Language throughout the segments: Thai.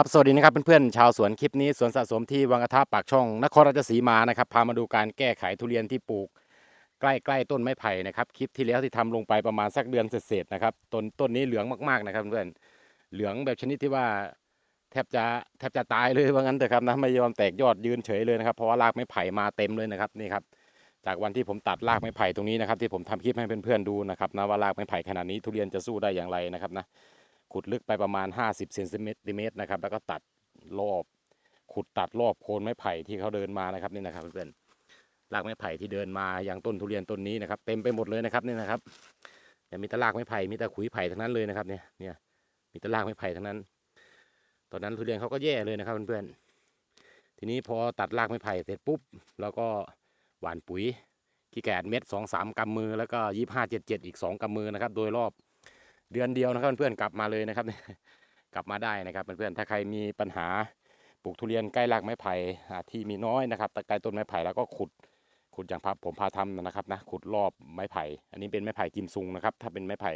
ครับสวัสดีนะครับเพื่อนๆชาวสวนคลิปนี้สวนสะสมที่วังกระทะปากช่องนครราชสีมานะครับพามาดูการแก้ไขทุเรียนที่ปลูก ใกล้ๆต้นไม้ไผ่นะครับคลิปที่แล้วที่ทำลงไปประมาณสักเดือนเศษๆนะครับต้นต้นนี้เหลืองมากๆนะครับเพื่อนเหลืองแบบชนิดที่ว่าแทบจะแทบจะตายเลยว่างั้นเถอะครับนะไม่ยอมแตกยอดยืนเฉยเลยนะครับเพราะว่ารากไม้ไผ่มาเต็มเลยนะครับนี่ครับจากวันที่ผมตัดรากไม้ไผ่ตรงนี้นะครับที่ผมทำคลิปให้เพื่อนๆดูนะครับนะว่ารากไม้ไผ่ขนาดนี้ทุเรียนจะสู้ได้อย่างไรนะครับนะ ขุดลึกไปประมาณ 50เซนติเมตรนะครับแล้วก็ตัดรอบ ขุดตัดรอบโคนไม้ไผ่ที่เขาเดินมานะครับนี่นะครับเพื่อนๆรากไม้ไผ่ที่เดินมาอย่างต้นทุเรียนต้นนี้นะครับ เต็มไปหมดเลยนะครับนี่นะครับอย่ามีแต่รากไม้ไผ่มีแต่ขุยไผ่ทั้งนั้นเลยนะครับเนี่ยเนี่ยมีแต่รากไม้ไผ่ทั้งนั้น ตอนนั้นทุเรียนเขาก็แย่เลยนะครับเพื่อนๆทีนี้พอตัดรากไม้ไผ่เสร็จปุ๊บแล้วก็หว่านปุ๋ยขี้แกดเม็ดสองสามกำมือแล้วก็ยี่ห้าเจ็ดเจ็ดอีกสองกำมือนะครับ โดยรอบ เดือนเดียวนะครับเพื่อนๆกลับมาเลยนะครับ กลับมาได้นะครับเพื่อนๆถ้าใครมีปัญหาปลูกทุเรียนใกล้รากไม้ไผ่ที่มีน้อยนะครับแต่ใกล้ต้นไม้ไผ่แล้วก็ขุดขุดอย่างพับผมพาทำนะครับนะขุดรอบไม้ไผ่ อันนี้เป็นไม้ไผ่กิมซุงนะครับ ถ้าเป็นไม้ไผ่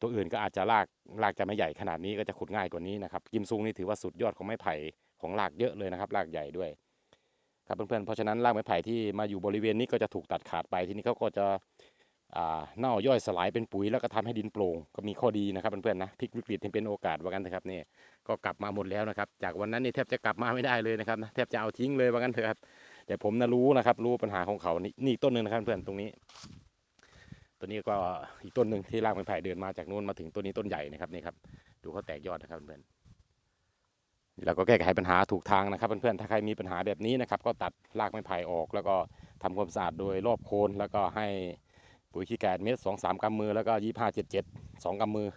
ตัวอื่นก็อาจจะรากรากจะไม่ใหญ่ขนาดนี้ก็จะขุดง่ายกว่านี้นะครับกิมซุงนี่ถือว่าสุดยอดของไม้ไผ่ของรากเยอะเลยนะครับรากใหญ่ด้วยครับเพื่อนๆเพราะฉะนั้นรากไม้ไผ่ที่มาอยู่บริเวณนี้ก็จะถูกตัดขาดไปทีนี้เขาก็จะ เน่าย่อยสลายเป็นปุ๋ยแล้วก็ทำให้ดินโปร่งก็มีข้อดีนะครับเพื่อนๆนะพลิกวิกฤตให้เป็นโอกาสว่ากันเถอะครับนี่ก็กลับมาหมดแล้วนะครับ จากวันนั้นนี่แทบจะกลับมาไม่ได้เลยนะครับนะแทบจะเอาทิ้งเลยว่ากันเถอะครับแต่ผมนะรู้นะครับ รู้ปัญหาของเขานี่นี่ต้นหนึ่งนะครับเพื่อนตรงนี้ตัวนี้ก็อีกต้นหนึ่งที่รากไม้ไผ่เดินมาจากนู้นมาถึงต้นนี้ต้นใหญ่นะครับนี่ครับดูเขาแตกยอดนะครับเพื่อนเราก็แก้ไขปัญหาถูกทางนะครับเพื่อนๆถ้าใครมีปัญหาแบบนี้นะครับ ก็ตัดรากไม้ไผ่ออก แล้วก็ทำความสะอาดโดยรอบโคนแล้วก็ให้ ปุ๋ยขี้แกดเม็ดสองสามกำมือแล้วก็ยี่ห้าเจ็ดเจ็ดสองกำมือ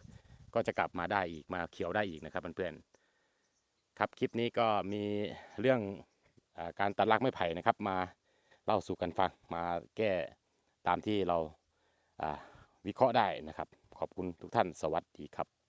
ก็จะกลับมาได้อีกมาเขียวได้อีกนะครับเพื่อนๆครับคลิปนี้ก็มีเรื่องอการตัดรากไม้ไผ่นะครับ มาเล่าสู่กันฟังมาแก้ตามที่เราวิเคราะห์ได้นะครับ ขอบคุณทุกท่านสวัสดีครับ